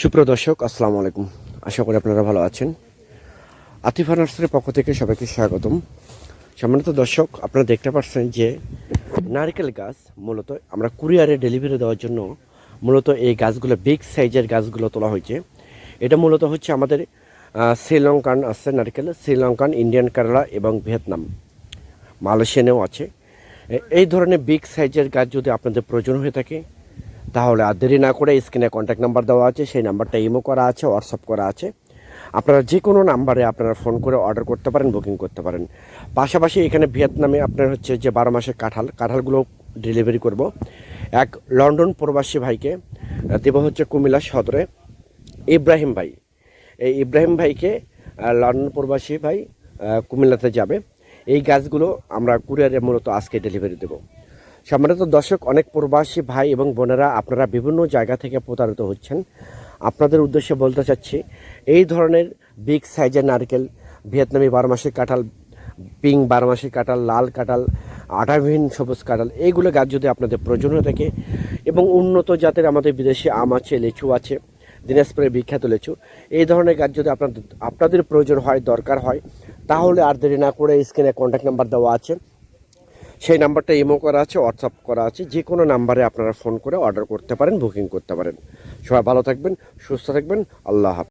সুপ্রিয় দর্শক, আসসালামু আলাইকুম। আশা করি আপনারা ভালো আছেন। আতিফা পক্ষ থেকে সবাইকে স্বাগতম। সম্মানিত দর্শক, আপনারা দেখতে পাচ্ছেন যে নারকেল গাছ মূলত আমরা কুরিয়ারে ডেলিভারি দেওয়ার জন্য মূলত এই গাছগুলো, বিগ সাইজের গাছগুলো তোলা হয়েছে। এটা মূলত হচ্ছে আমাদের শ্রীলঙ্কান আছে নারকেল, শ্রীলঙ্কান, ইন্ডিয়ান কেরালা এবং ভিয়েতনাম। মালয়েশিয়ানেও আছে। এই ধরনের বিগ সাইজের গাছ যদি আপনাদের প্রয়োজন হয়ে থাকে তাহলে আর দেরি না করে স্ক্রিনে কন্ট্যাক্ট নাম্বার দেওয়া আছে, সেই নাম্বারটা ইমো করা আছে হোয়াটসঅ্যাপ করা আছে। আপনারা যে কোনো নাম্বারে আপনারা ফোন করে অর্ডার করতে পারেন বুকিং করতে পারেন। পাশাপাশি এখানে ভিয়েতনামে আপনার হচ্ছে যে বারো মাসের কাঁঠাল, কাঁঠালগুলো ডেলিভারি করব। এক লন্ডন প্রবাসী ভাইকে, দেব হচ্ছে কুমিল্লা সদরে, ইব্রাহিম ভাই। এই ইব্রাহিম ভাইকে লন্ডন প্রবাসী ভাই কুমিল্লাতে যাবে। এই গাছগুলো আমরা কুরিয়ারে মূলত আজকে ডেলিভারি দেব। সম্মানিত দর্শক, অনেক প্রবাসী ভাই এবং বোনেরা, আপনারা বিভিন্ন জায়গা থেকে প্রতারিত হচ্ছেন। আপনাদের উদ্দেশ্যে বলতে চাচ্ছি, এই ধরনের বিগ সাইজের নারকেল, ভিয়েতনামি বারো মাসের কাঁঠাল পিঙ্ক বারো মাসের কাঁঠাল, লাল কাঁঠাল আঠাবিহীন সবুজ কাঁঠাল, এইগুলো গাছ যদি আপনাদের প্রয়োজন হয়ে থাকে এবং উন্নত জাতের আমাদের বিদেশি আম আছে, লিচু আছে, দিনাজপুরের বিখ্যাত লিচু, এই ধরনের গাছ যদি আপনাদের আপনাদের প্রয়োজন হয়, দরকার হয়, তাহলে আর দেরি না করে স্ক্রিনে কন্ট্যাক্ট নাম্বার দেওয়া আছে। সেই নাম্বারটা ইমো করা আছে হোয়াটসঅ্যাপ করা আছে যে কোনো নাম্বারে আপনারা ফোন করে অর্ডার করতে পারেন, বুকিং করতে পারেন। সবাই ভালো থাকবেন, সুস্থ থাকবেন, আল্লাহ হাফেজ।